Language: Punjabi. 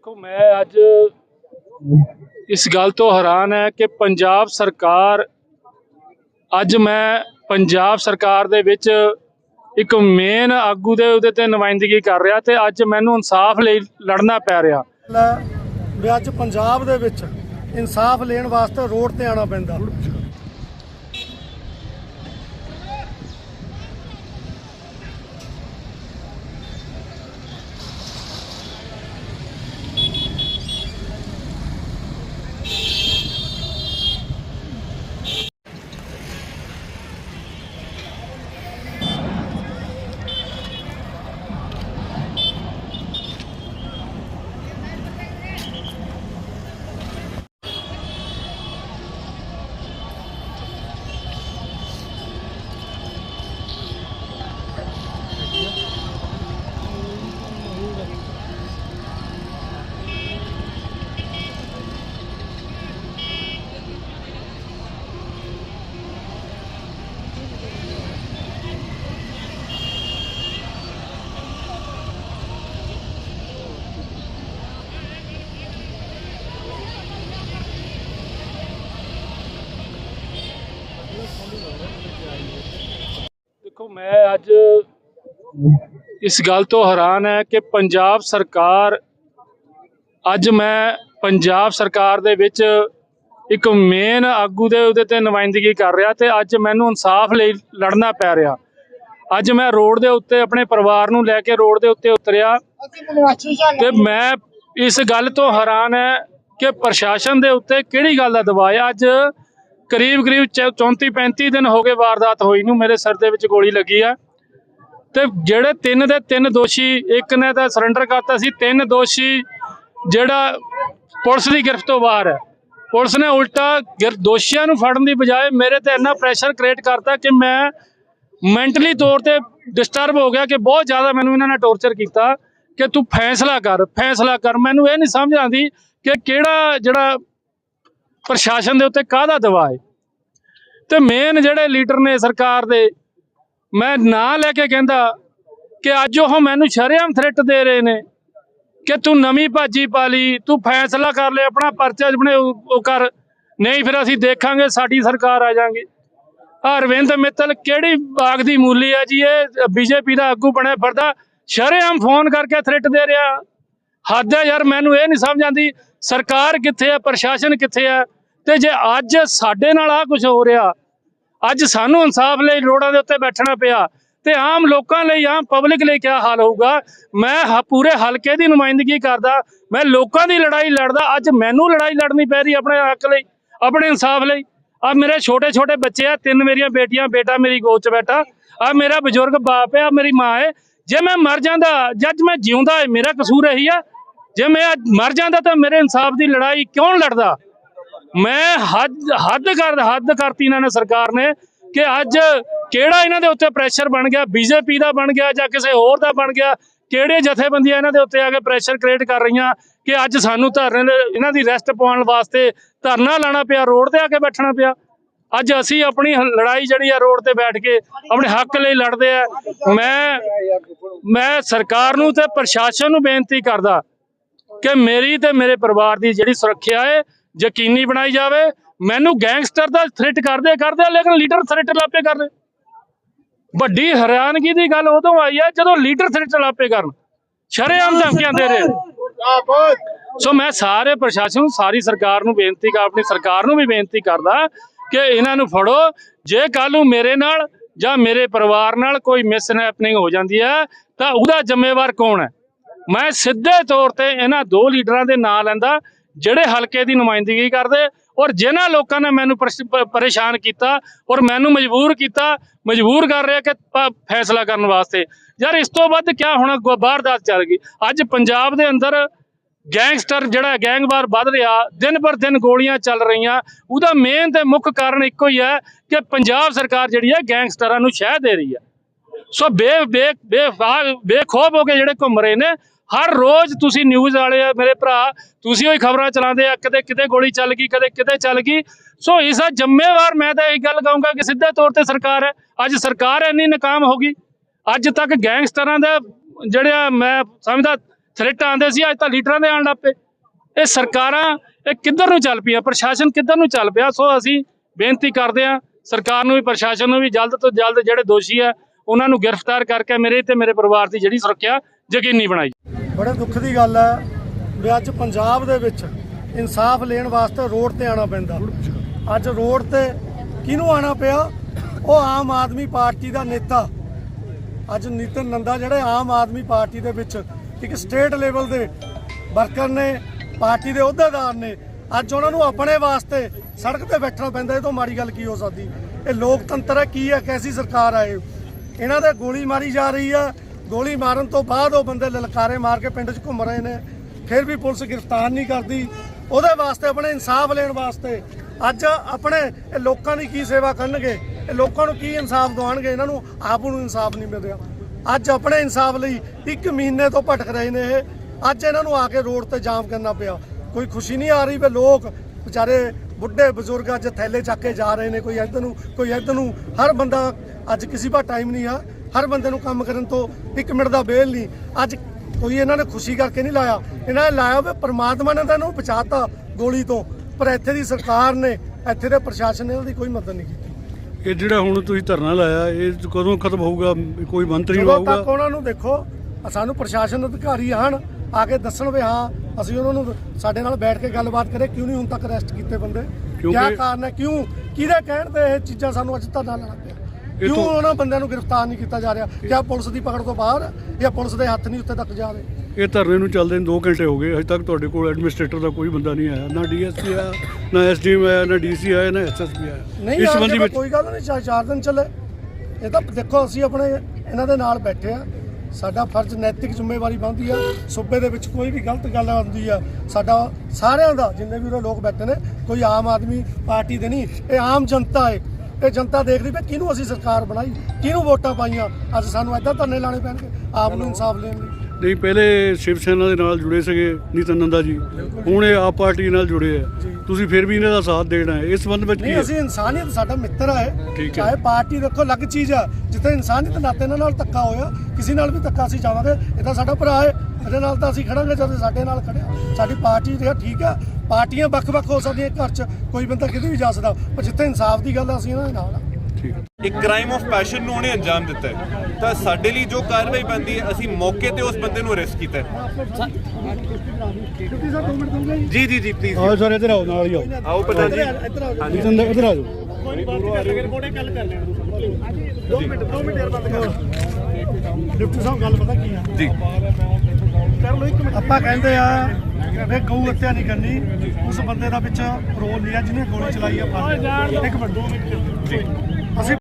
ਦੇਖੋ, ਮੈਂ ਅੱਜ ਇਸ ਗੱਲ ਤੋਂ ਹੈਰਾਨ ਹੈ ਕਿ ਪੰਜਾਬ ਸਰਕਾਰ, ਅੱਜ ਮੈਂ ਪੰਜਾਬ ਸਰਕਾਰ ਦੇ ਵਿੱਚ ਇੱਕ ਮੇਨ ਆਗੂ ਦੇ ਉਹਦੇ ਤੇ ਨੁਮਾਇੰਦਗੀ ਕਰ ਰਿਹਾ ਤੇ ਅੱਜ ਮੈਨੂੰ ਇਨਸਾਫ ਲਈ ਲੜਨਾ ਪੈ ਰਿਹਾ। ਲੈ ਵੀ ਅੱਜ ਪੰਜਾਬ ਦੇ ਵਿੱਚ ਇਨਸਾਫ ਲੈਣ ਵਾਸਤੇ ਰੋਡ ਤੇ ਆਣਾ ਪੈਂਦਾ। ਮੈਂ ਅੱਜ ਇਸ ਗੱਲ ਤੋਂ ਹੈਰਾਨ ਹੈ ਕਿ ਪੰਜਾਬ ਸਰਕਾਰ, ਅੱਜ ਮੈਂ ਪੰਜਾਬ ਸਰਕਾਰ ਦੇ ਵਿੱਚ ਇੱਕ ਮੇਨ ਆਗੂ ਦੇ ਉਹਦੇ ਤੇ ਨੁਮਾਇੰਦਗੀ ਕਰ ਰਿਹਾ ਤੇ ਅੱਜ ਮੈਨੂੰ ਇਨਸਾਫ ਲਈ ਲੜਨਾ ਪੈ ਰਿਹਾ। ਅੱਜ ਮੈਂ ਰੋਡ ਦੇ ਉੱਤੇ ਆਪਣੇ ਪਰਿਵਾਰ ਨੂੰ ਲੈ ਕੇ ਰੋਡ ਦੇ ਉੱਤੇ ਉਤਰਿਆ ਤੇ ਮੈਂ ਇਸ ਗੱਲ ਤੋਂ ਹੈਰਾਨ ਹੈ ਕਿ ਪ੍ਰਸ਼ਾਸਨ ਦੇ ਉੱਤੇ ਕਿਹੜੀ ਗੱਲ ਦਾ ਦਬਾਅ ਅੱਜ ਕਰੀਬ ਕਰੀਬ 34 35 ਦਿਨ ਹੋ ਗਏ ਵਾਰਦਾਤ ਹੋਈ ਨੂੰ, ਮੇਰੇ ਸਿਰ ਦੇ ਵਿੱਚ ਗੋਲੀ ਲੱਗੀ ਆ। ਤੇ ਜਿਹੜੇ ਤਿੰਨ ਦੇ ਤਿੰਨ ਦੋਸ਼ੀ, ਇੱਕ ਨੇ ਤਾਂ ਸਰੈਂਡਰ ਕਰਤਾ ਸੀ, ਤਿੰਨ ਦੋਸ਼ੀ ਜਿਹੜਾ ਪੁਲਿਸ ਦੀ ਗ੍ਰਿਫਤ ਤੋਂ ਬਾਹਰ ਹੈ। ਪੁਲਿਸ ਨੇ ਉਲਟਾ ਗਿਰ- ਦੋਸ਼ੀਆਂ ਨੂੰ ਫੜਨ ਦੀ ਬਜਾਏ ਮੇਰੇ ਤੇ ਇੰਨਾ ਪ੍ਰੈਸ਼ਰ ਕ੍ਰੀਏਟ ਕਰਤਾ ਕਿ ਮੈਂ ਮੈਂਟਲੀ ਤੌਰ ਤੇ ਡਿਸਟਰਬ ਹੋ ਗਿਆ ਕਿ ਬਹੁਤ ਜ਼ਿਆਦਾ ਮੈਨੂੰ ਇਹਨਾਂ ਨੇ ਟੌਰਚਰ ਕੀਤਾ ਕਿ ਤੂੰ ਫੈਸਲਾ ਕਰ ਫੈਸਲਾ ਕਰ। ਮੈਨੂੰ ਇਹ ਨਹੀਂ ਸਮਝ ਆਉਂਦੀ ਕਿ ਕਿਹੜਾ ਜਿਹੜਾ ਪ੍ਰਸ਼ਾਸਨ ਦੇ ਉੱਤੇ ਕਾਹਦਾ ਦਬਾਅ ਹੈ? ਤੇ ਮੇਨ ਜਿਹੜੇ ਲੀਡਰ ਨੇ ਸਰਕਾਰ ਦੇ, ਮੈਂ ਨਾਂ ਲੈ ਕੇ ਕਹਿੰਦਾ ਕਿ ਅੱਜ ਉਹ ਮੈਨੂੰ ਸ਼ਰੇਆਮ ਥ੍ਰੈਟ ਦੇ ਰਹੇ ਨੇ ਕਿ ਤੂੰ ਨਵੀਂ ਭਾਜੀ ਪਾ ਲਈ, ਤੂੰ ਫੈਸਲਾ ਕਰ ਲੈ, ਆਪਣਾ ਪਰਚਾ ਬਣੇ ਉਹ ਕਰ। ਨਹੀਂ ਫਿਰ ਅਸੀਂ ਦੇਖਾਂਗੇ, ਸਾਡੀ ਸਰਕਾਰ ਆ ਜਾਾਂਗੇ ਅਰਵਿੰਦ ਮਿੱਤਲ ਕਿਹੜੀ ਬਾਗ ਦੀ ਮੂਲੀ ਆ ਜੀ? ਇਹ ਬੀਜੇਪੀ ਦਾ ਆਗੂ ਬਣਿਆ ਫਿਰਦਾ, ਸ਼ਰੇਆਮ ਫੋਨ ਕਰਕੇ ਥ੍ਰੈਟ ਦੇ ਰਿਹਾ। ਹੱਦ ਹੈ ਯਾਰ, ਮੈਨੂੰ ਇਹ ਨਹੀਂ ਸਮਝ ਆਉਂਦੀ, ਸਰਕਾਰ ਕਿੱਥੇ ਹੈ, ਪ੍ਰਸ਼ਾਸਨ ਕਿੱਥੇ ਹੈ? ਤੇ ਜੇ ਅੱਜ ਸਾਡੇ ਨਾਲ ਆ ਕੁਝ ਹੋ ਰਿਹਾ, ਅੱਜ ਸਾਨੂੰ ਇਨਸਾਫ ਲਈ ਰੋਡਾਂ ਦੇ ਉੱਤੇ ਬੈਠਣਾ ਪਿਆ, ਤੇ ਆਮ ਲੋਕਾਂ ਲਈ, ਆਮ ਪਬਲਿਕ ਲਈ ਕੀ ਹਾਲ ਹੋਊਗਾ? ਮੈਂ ਹ- ਪੂਰੇ ਹਲਕੇ ਦੀ ਨੁਮਾਇੰਦਗੀ ਕਰਦਾ, ਮੈਂ ਲੋਕਾਂ ਦੀ ਲੜਾਈ ਲੜਦਾ, ਅੱਜ ਮੈਨੂੰ ਲੜਾਈ ਲੜਨੀ ਪੈ ਰਹੀ ਆਪਣੇ ਹੱਕ ਲਈ, ਆਪਣੇ ਇਨਸਾਫ ਲਈ। ਆ ਮੇਰੇ ਛੋਟੇ ਛੋਟੇ ਬੱਚੇ ਆ, ਤਿੰਨ ਮੇਰੀਆਂ ਬੇਟੀਆਂ, ਬੇਟਾ ਮੇਰੀ ਗੋਦ 'ਚ ਬੈਠਾ ਆ ਮੇਰਾ ਬਜ਼ੁਰਗ ਬਾਪ ਹੈ ਆ, ਮੇਰੀ ਮਾਂ ਹੈ ਜੇ ਮੈਂ ਮਰ ਜਾਂਦਾ, ਜੱਜ ਮੈਂ ਜਿਉਂਦਾ ਹੈ ਮੇਰਾ ਕਸੂਰ ਇਹੀ ਆ ਜੇ ਮੈਂ ਅੱਜ ਮਰ ਜਾਂਦਾ ਤਾਂ ਮੇਰੇ ਇਨਸਾਫ ਦੀ ਲੜਾਈ ਕਿਉਂ ਲੜਦਾ? ਮੈਂ ਹੱਦ ਹੱਦ ਕਰ, ਹੱਦ ਕਰਤੀ ਇਹਨਾਂ ਨੇ ਸਰਕਾਰ ਨੇ ਕਿ ਅੱਜ ਕਿਹੜਾ ਇਹਨਾਂ ਦੇ ਉੱਤੇ ਪ੍ਰੈਸ਼ਰ ਬਣ ਗਿਆ? ਬੀਜੇਪੀ ਦਾ ਬਣ ਗਿਆ ਜਾਂ ਕਿਸੇ ਹੋਰ ਦਾ ਬਣ ਗਿਆ? ਕਿਹੜੇ ਜਥੇਬੰਦੀਆਂ ਇਹਨਾਂ ਦੇ ਉੱਤੇ ਆ ਕੇ ਪ੍ਰੈਸ਼ਰ ਕ੍ਰੀਏਟ ਕਰ ਰਹੀਆਂ? ਕਿ ਅੱਜ ਸਾਨੂੰ ਧਰਨੇ ਇਹਨਾਂ ਦੀ ਰੈਸਟ ਪਾਉਣ ਵਾਸਤੇ ਧਰਨਾ ਲਾਣਾ ਪਿਆ, ਰੋਡ ਤੇ ਆ ਕੇ ਬੈਠਣਾ ਪਿਆ? ਅੱਜ ਅਸੀਂ ਆਪਣੀ ਲੜਾਈ ਜਿਹੜੀ ਆ ਰੋਡ ਤੇ ਬੈਠ ਕੇ ਆਪਣੇ ਹੱਕ ਲਈ ਲੜਦੇ ਆ। ਮੈਂ ਮੈਂ ਸਰਕਾਰ ਨੂੰ ਤੇ ਪ੍ਰਸ਼ਾਸਨ ਨੂੰ ਬੇਨਤੀ ਕਰਦਾ ਕਿ ਮੇਰੀ ਤੇ ਮੇਰੇ ਪਰਿਵਾਰ ਦੀ ਜਿਹੜੀ ਸੁਰੱਖਿਆ ਹੈ ਯਕੀਨੀ ਬਣਾਈ ਜਾਵੇ। ਮੈਨੂੰ ਗੈਂਗਸਟਰ ਦਾ ਥ੍ਰੈਟ ਕਰਦੇ ਕਰਦੇ ਆ, ਲੇਕਿਨ ਲੀਡਰ ਥ੍ਰੈਟ ਲਾਪੇ ਕਰ ਰਹੇ ਵੱਡੀ ਹੈਰਾਨਗੀ ਦੀ ਗੱਲ ਉਦੋਂ ਆਈ ਹੈ ਜਦੋਂ ਲੀਡਰ ਥ੍ਰੈਟ ਲਾਪੇ ਕਰਨ। ਸ਼ਰੇਆਮ ਧਮਕੀਆਂ ਦੇ ਰਹੇ। ਸੋ ਮੈਂ ਸਾਰੇ ਪ੍ਰਸ਼ਾਸਨ ਨੂੰ ਸਾਰੀ ਸਰਕਾਰ ਨੂੰ ਬੇਨਤੀ ਕਰ ਆਪਣੀ ਸਰਕਾਰ ਨੂੰ ਵੀ ਬੇਨਤੀ ਕਰਦਾ ਕਿ ਇਹਨਾਂ ਨੂੰ ਫੜੋ। ਜੇ ਕੱਲ ਨੂੰ ਮੇਰੇ ਨਾਲ ਜਾਂ ਮੇਰੇ ਪਰਿਵਾਰ ਨਾਲ ਕੋਈ ਮਿਸਹੈਪਨਿੰਗ ਹੋ ਜਾਂਦੀ ਹੈ ਤਾਂ ਉਹਦਾ ਜ਼ਿੰਮੇਵਾਰ ਕੌਣ ਹੈ? ਮੈਂ ਸਿੱਧੇ ਤੌਰ ਤੇ ਇਹਨਾਂ ਦੋ ਲੀਡਰਾਂ ਦੇ ਨਾਂ ਲੈਂਦਾ, ਜਿਹੜੇ ਹਲਕੇ ਦੀ ਨੁਮਾਇੰਦਗੀ ਕਰਦੇ ਔਰ ਜਿਨ੍ਹਾਂ ਲੋਕਾਂ ਨੇ ਮੈਨੂੰ ਪਰੇਸ਼- ਪਰੇਸ਼ਾਨ ਕੀਤਾ ਔਰ ਮੈਨੂੰ ਮਜਬੂਰ ਕੀਤਾ, ਮਜਬੂਰ ਕਰ ਰਿਹਾ ਕਿ ਪ- ਫੈਸਲਾ ਕਰਨ ਵਾਸਤੇ। ਯਾਰ ਇਸ ਤੋਂ ਵੱਧ ਕੀ ਹੁਣ ਅੱਗੋਂ ਬਾਹਰਦਾਤ ਚੱਲ ਗਈ? ਅੱਜ ਪੰਜਾਬ ਦੇ ਅੰਦਰ ਗੈਂਗਸਟਰ ਜਿਹੜਾ ਗੈਂਗਵਾਰ ਵੱਧ ਰਿਹਾ, ਦਿਨ ਪਰ ਦਿਨ ਗੋਲੀਆਂ ਚੱਲ ਰਹੀਆਂ, ਉਹਦਾ ਮੇਨ ਤੇ ਮੁੱਖ ਕਾਰਨ ਇੱਕੋ ਹੀ ਹੈ ਕਿ ਪੰਜਾਬ ਸਰਕਾਰ ਜਿਹੜੀ ਹੈ ਗੈਂਗਸਟਰਾਂ ਨੂੰ ਸ਼ਹਿ ਦੇ ਰਹੀ ਹੈ। ਸੋ ਬੇ ਬੇ ਬੇਫਾ- ਬੇਖੌਫ ਹੋ ਕੇ ਜਿਹੜੇ ਘੁੰਮ ਰਹੇ ਨੇ, ਹਰ ਰੋਜ਼ ਤੁਸੀਂ ਨਿਊਜ਼ ਵਾਲੇ ਆ ਮੇਰੇ ਭਰਾ, ਤੁਸੀਂ ਉਹੀ ਖਬਰਾਂ ਚਲਾਉਂਦੇ ਆ ਕਦੇ ਕਿਤੇ ਗੋਲੀ ਚੱਲ ਗਈ ਕਦੇ ਕਿਤੇ ਚੱਲ ਗਈ। ਸੋ ਇਸ ਦਾ ਜ਼ਿੰਮੇਵਾਰ ਮੈਂ ਤਾਂ ਇਹ ਗੱਲ ਕਹੂੰਗਾ ਕਿ ਸਿੱਧੇ ਤੌਰ ਤੇ ਸਰਕਾਰ ਹੈ। ਅੱਜ ਸਰਕਾਰ ਇੰਨੀ ਨਾਕਾਮ ਹੋ ਗਈ। ਅੱਜ ਤੱਕ ਗੈਂਗਸਟਰਾਂ ਦਾ ਜਿਹੜਾ ਮੈਂ ਸਮਝਦਾ ਥ੍ਰੈਟ ਆਉਂਦੇ ਸੀ, ਅੱਜ ਤਾਂ ਲੀਡਰਾਂ ਦੇ ਆਉਣ ਲੱਗ ਪਏ। ਇਹ ਸਰਕਾਰਾਂ, ਇਹ ਕਿੱਧਰ ਨੂੰ ਚੱਲ ਪਈਆਂ? ਪ੍ਰਸ਼ਾਸਨ ਕਿੱਧਰ ਨੂੰ ਚੱਲ ਪਿਆ? ਸੋ ਅਸੀਂ ਬੇਨਤੀ ਕਰਦੇ ਹਾਂ, ਸਰਕਾਰ ਨੂੰ ਵੀ, ਪ੍ਰਸ਼ਾਸਨ ਨੂੰ ਵੀ ਜਲਦ ਤੋਂ ਜਲਦ ਜਿਹੜੇ ਦੋਸ਼ੀ ਆ ਉਹਨਾਂ ਨੂੰ ਗ੍ਰਿਫਤਾਰ ਕਰਕੇ ਮੇਰੇ ਤੇ ਮੇਰੇ ਪਰਿਵਾਰ ਦੀ ਜਿਹੜੀ ਸੁਰੱਖਿਆ ਯਕੀਨੀ ਬਣਾਈ। ਬੜੇ ਦੁੱਖ ਦੀ ਗੱਲ ਹੈ ਵੀ ਅੱਜ ਪੰਜਾਬ ਦੇ ਵਿੱਚ ਇਨਸਾਫ ਲੈਣ ਵਾਸਤੇ ਰੋਡ ਤੇ ਆਣਾ ਪੈਂਦਾ। ਅੱਜ ਰੋਡ ਤੇ ਕਿਹਨੂੰ ਆਣਾ ਪਿਆ? ਉਹ ਆਮ ਆਦਮੀ ਪਾਰਟੀ ਦਾ ਨੇਤਾ। ਅੱਜ ਨਿਤਨ ਨੰਦਾ ਜਿਹੜੇ ਆਮ ਆਦਮੀ ਪਾਰਟੀ ਦੇ ਵਿੱਚ ਇੱਕ ਸਟੇਟ ਲੈਵਲ ਦੇ ਵਰਕਰ ਨੇ, ਪਾਰਟੀ ਦੇ ਅਹੁਦੇਦਾਰ ਨੇ। ਅੱਜ ਉਹਨਾਂ ਨੂੰ ਆਪਣੇ ਵਾਸਤੇ ਸੜਕ ਤੇ ਬੈਠਣਾ ਪੈਂਦਾ, ਇਹ ਤੋਂ ਮਾੜੀ ਗੱਲ ਕੀ ਹੋ ਸਕਦੀ? ਇਹ ਲੋਕਤੰਤਰ ਹੈ, ਕੀ ਹੈ, ਕੈਸੀ ਸਰਕਾਰ ਹੈ ਇਹਨਾਂ ਦੇ ਗੋਲੀ ਮਾਰੀ ਜਾ ਰਹੀ ਆ। ਗੋਲੀ ਮਾਰਨ ਤੋਂ ਬਾਅਦ ਉਹ ਬੰਦੇ ਲਲਕਾਰੇ ਮਾਰ ਕੇ ਪਿੰਡ 'ਚ ਘੁੰਮ ਰਹੇ ਨੇ। ਫਿਰ ਵੀ ਪੁਲਿਸ ਗ੍ਰਿਫਤਾਰ ਨਹੀਂ ਕਰਦੀ। ਉਹਦੇ ਵਾਸਤੇ ਆਪਣੇ ਇਨਸਾਫ ਲੈਣ ਵਾਸਤੇ ਅੱਜ ਆਪਣੇ ਇਹ ਲੋਕਾਂ ਦੀ ਕੀ ਸੇਵਾ ਕਰਨਗੇ? ਇਹ ਲੋਕਾਂ ਨੂੰ ਕੀ ਇਨਸਾਫ ਦਿਵਾਉਣਗੇ? ਇਹਨਾਂ ਨੂੰ ਆਪ ਨੂੰ ਇਨਸਾਫ ਨਹੀਂ ਮਿਲ ਰਿਹਾ ਅੱਜ ਆਪਣੇ ਇਨਸਾਫ ਲਈ ਇੱਕ ਮਹੀਨੇ ਤੋਂ ਭਟਕ ਰਹੇ ਨੇ ਇਹ। ਅੱਜ ਇਹਨਾਂ ਨੂੰ ਆ ਕੇ ਰੋਡ ਤੇ ਜਾਮ ਕਰਨਾ ਪਿਆ। ਕੋਈ ਖੁਸ਼ੀ ਨਹੀਂ ਆ ਰਹੀ ਵੀ ਲੋਕ ਵਿਚਾਰੇ ਬੁੱਢੇ ਬਜ਼ੁਰਗ ਅੱਜ ਥੈਲੇ ਚੱਕ ਕੇ ਜਾ ਰਹੇ ਨੇ ਕੋਈ ਇੱਧਰ ਨੂੰ ਕੋਈ ਇੱਧਰ ਨੂੰ। ਹਰ ਬੰਦਾ ਅੱਜ ਕਿਸੇ ਪਾ ਟਾਈਮ ਨਹੀਂ ਆ। ਹਰ ਬੰਦੇ ਨੂੰ ਕੰਮ ਕਰਨ ਤੋਂ ਇੱਕ ਮਿੰਟ ਦਾ ਵੇਲ ਨਹੀਂ। ਅੱਜ ਕੋਈ ਇਹਨਾਂ ਨੇ ਖੁਸ਼ੀ ਕਰਕੇ ਨਹੀਂ ਲਾਇਆ। ਇਹਨਾਂ ਨੇ ਲਾਇਆ ਵੀ ਪ੍ਰਮਾਤਮਾ ਨੇ ਤਾਂ ਇਹਨੂੰ ਬਚਾਤਾ ਗੋਲੀ ਤੋਂ। ਪਰ ਇੱਥੇ ਦੀ ਸਰਕਾਰ ਨੇ ਇੱਥੇ ਦੇ ਪ੍ਰਸ਼ਾਸਨ ਨੇ ਉਹਦੀ ਕੋਈ ਮਦਦ ਨਹੀਂ ਕੀਤੀ। ਇਹ ਜਿਹੜਾ ਹੁਣ ਤੁਸੀਂ ਧਰਨਾ ਲਾਇਆ ਇਹ ਕਦੋਂ ਖਤਮ ਹੋਊਗਾ? ਕੋਈ ਮੰਤਰੀ ਜਦੋਂ ਆਊਗਾ ਤੱਕ ਉਹਨਾਂ ਨੂੰ ਦੇਖੋ ਸਾਨੂੰ ਪ੍ਰਸ਼ਾਸਨ ਅਧਿਕਾਰੀ ਆਣ ਆ ਕੇ ਦੱਸਣ ਵੀ ਹਾਂ ਅਸੀਂ ਉਹਨਾਂ ਨੂੰ ਸਾਡੇ ਨਾਲ ਬੈਠ ਕੇ ਗੱਲਬਾਤ ਕਰੇ ਕਿਉਂ ਨਹੀਂ ਹੁਣ ਤੱਕ ਅਰੈਸਟ ਕੀਤੇ ਬੰਦੇ? ਕਿਉਂਕਿ- ਕੀ ਕਾਰਨ ਹੈ ਕਿਉਂ? ਕਿਹਦੇ ਕਹਿਣ ਤੇ ਇਹ ਚੀਜ਼ਾਂ ਸਾਨੂੰ ਅੱਜ ਧਰਨਾ ਲਾਣਾ ਪਿਆ ਕਿਉਂ ਤੋਂ- ਉਹਨਾਂ ਬੰਦਿਆਂ ਨੂੰ ਗ੍ਰਿਫਤਾਰ ਨਹੀਂ ਕੀਤਾ ਜਾ ਰਿਹਾ? ਕਿਆ ਪੁਲਿਸ ਦੀ ਪਕੜ ਤੋਂ ਬਾਹਰ ਹੈ? ਜਾਂ ਪੁਲਿਸ ਦੇ ਹੱਥ ਨਹੀਂ ਉੱਤੇ ਤੱਕ ਜਾ ਰਹੇ? ਇਹ ਧਰਨੇ ਨੂੰ ਚੱਲਦੇ ਨੂੰ 2 ਘੰਟੇ ਹੋ ਗਏ। ਅਜੇ ਤੱਕ ਤੁਹਾਡੇ ਕੋਲ ਐਡਮਿਨਿਸਟ੍ਰੇਟਰ ਦਾ ਕੋਈ ਬੰਦਾ ਨਹੀਂ ਆਇਆ। ਨਾ ਡੀਐਸਪੀ ਆਇਆ ਨਾ ਐਸਡੀਐਮ ਆਇਆ ਨਾ ਡੀਸੀ ਆਇਆ ਨਾ ਐਸਐਸਪੀ ਆਇਆ। ਨਹੀਂ ਇਸ ਸੰਬੰਧੀ ਜੇ ਵਿੱਚ ਕੋਈ ਗੱਲ ਨਹੀਂ ਚਾਹੇ ਚਾਰ ਦਿਨ ਚੱਲੇ। ਇਹ ਤਾਂ ਦੇਖੋ ਅਸੀਂ ਆਪਣੇ ਇਹਨਾਂ ਦੇ ਨਾਲ ਬੈਠੇ ਆ। ਸਾਡਾ ਫਰਜ਼ ਨੈਤਿਕ ਜ਼ਿੰਮੇਵਾਰੀ ਬਣਦੀ ਆ ਸੂਬੇ ਦੇ ਵਿੱਚ ਕੋਈ ਵੀ ਗਲਤ ਗੱਲ ਆਉਂਦੀ ਆ ਸਾਡਾ ਸਾਰਿਆਂ ਦਾ ਜਿੰਨੇ ਵੀ ਉਰੇ ਲੋਕ ਬੈਠੇ ਨੇ ਕੋਈ ਆਮ ਆਦਮੀ ਪਾਰਟੀ ਦੇ ਨਹੀਂ ਇਹ ਆਮ ਜਨਤਾ ਹੈ ਇਹ ਜਨਤਾ ਦੇਖ ਰਹੀ ਵੀ ਕਿਹਨੂੰ ਅਸੀਂ ਸਰਕਾਰ ਬਣਾਈ ਕਿਹਨੂੰ ਵੋਟਾਂ ਪਾਈਆਂ ਅੱਜ ਸਾਨੂੰ ਏਦਾਂ ਧਰਨੇ ਲਾਣੇ ਪੈਣਗੇ ਆਪ ਨੂੰ ਇਨਸਾਫ ਲੈਣ ਲਈ। ਨਹੀਂ ਪਹਿਲੇ ਸ਼ਿਵ ਸੈਨਾ ਦੇ ਨਾਲ ਜੁੜੇ ਸੀਗੇ ਨੀਤਨ ਨੰਦਾ ਜੀ। ਹੁਣ ਇਹ ਆਪ ਪਾਰਟੀ ਨਾਲ ਜੁੜੇ ਆ। ਤੁਸੀਂ ਫਿਰ ਵੀ ਇਹਨਾਂ ਦਾ ਸਾਥ ਦੇਣਾ ਹੈ। ਇਸ ਸੰਬੰਧ ਵਿੱਚ ਕੀ ਨਹੀਂ ਹੈ? ਅਸੀਂ ਇਨਸਾਨੀਅਤ ਸਾਡਾ ਮਿੱਤਰ ਹੈ। ਠੀਕ ਹੈ। ਚਾਹੇ ਪਾਰਟੀ ਦੇਖੋ ਅਲੱਗ ਚੀਜ਼ ਆ ਜਿੱਥੇ ਇਨਸਾਨੀਅਤ ਨਾਤੇ ਇਹਨਾਂ ਨਾਲ ਧੱਕਾ ਹੋਇਆ ਕਿਸੇ ਨਾਲ ਵੀ ਧੱਕਾ ਅਸੀਂ ਜਾਵਾਂਗੇ। ਇਹ ਤਾਂ ਸਾਡਾ ਭਰਾ ਹੈ। ਇਹਦੇ ਨਾਲ ਤਾਂ ਅਸੀਂ ਖੜਾਂਗੇ ਜਦੋਂ ਸਾਡੇ ਨਾਲ ਖੜਿਆ। ਸਾਡੀ ਪਾਰਟੀ ਜਿਹੜਾ ਠੀਕ ਆ ਪਾਰਟੀਆਂ ਵੱਖ-ਵੱਖ ਹੋ ਸਕਦੀਆਂ ਘਰ 'ਚ। ਕੋਈ ਬੰਦਾ ਕਿਤੇ ਵੀ ਜਾ ਸਕਦਾ। ਪਰ ਜਿੱਥੇ ਇਨਸਾਫ ਦੀ ਗੱਲ ਆ ਅਸੀਂ ਇਹਨਾਂ ਦੇ ਨਾਲ ਆ ਠੀਕ ਹੈ। ਇੱਕ ਕ੍ਰਾਈਮ ਆਫ ਪੈਸ਼ਨ ਨੂੰ ਉਹਨੇ ਅੰਜਾਮ ਦਿੱਤਾ ਹੈ। ਤਾਂ ਸਾਡੇ ਲਈ ਜੋ ਕਾਰਵਾਈ ਬਣਦੀ ਹੈ ਅਸੀਂ ਮੌਕੇ ਤੇ ਉਸ ਬੰਦੇ ਨੂੰ ਅਰੈਸਟ ਕੀਤਾ ਹੈ। ਜੀ? ਜੀ ਜੀ ਪਲੀਜ਼ ਆਓ ਸਰ ਇੱਧਰ ਆਓ ਨਾਲ ਹੀ ਆਓ। ਆਓ ਪ੍ਰਧਾਨ ਜੀ। ਜਾਓ। ਨੀਤਨ ਦਾ ਇੱਧਰ ਆ ਜਾਓ। ਕੋਈ ਨਹੀਂ ਬਾਤ ਕਰ ਲਗੇ ਰਿਪੋਰਟੇ ਗੱਲ ਕਰ ਲੈਣ ਦੋ ਮਿੰਟ 2 ਮਿੰਟ ਯਾਰ ਬੰਦ ਕਰ। ਡਿਪਟੀ ਸਾਹਿਬ ਗੱਲ ਪਤਾ ਕੀ ਆ? ਜੀ। ਕਰ ਲੋ ਇੱਕ ਮਿੰਟ। ਆਪਾਂ ਕਹਿੰਦੇ ਆ ਵੇ ਗਊ ਹੱਤਿਆ ਨਹੀਂ ਕਰਨੀ। ਉਸ ਬੰਦੇ ਦਾ ਵਿੱਚ ਰੋਲ ਲਿਆ ਜਿਹਨੇ ਗੋਲੀ ਚਲਾਈ ਆ ਇੱਕ ਮਿੰਟ 2 ਮਿੰਟ। ਅਸੀਂ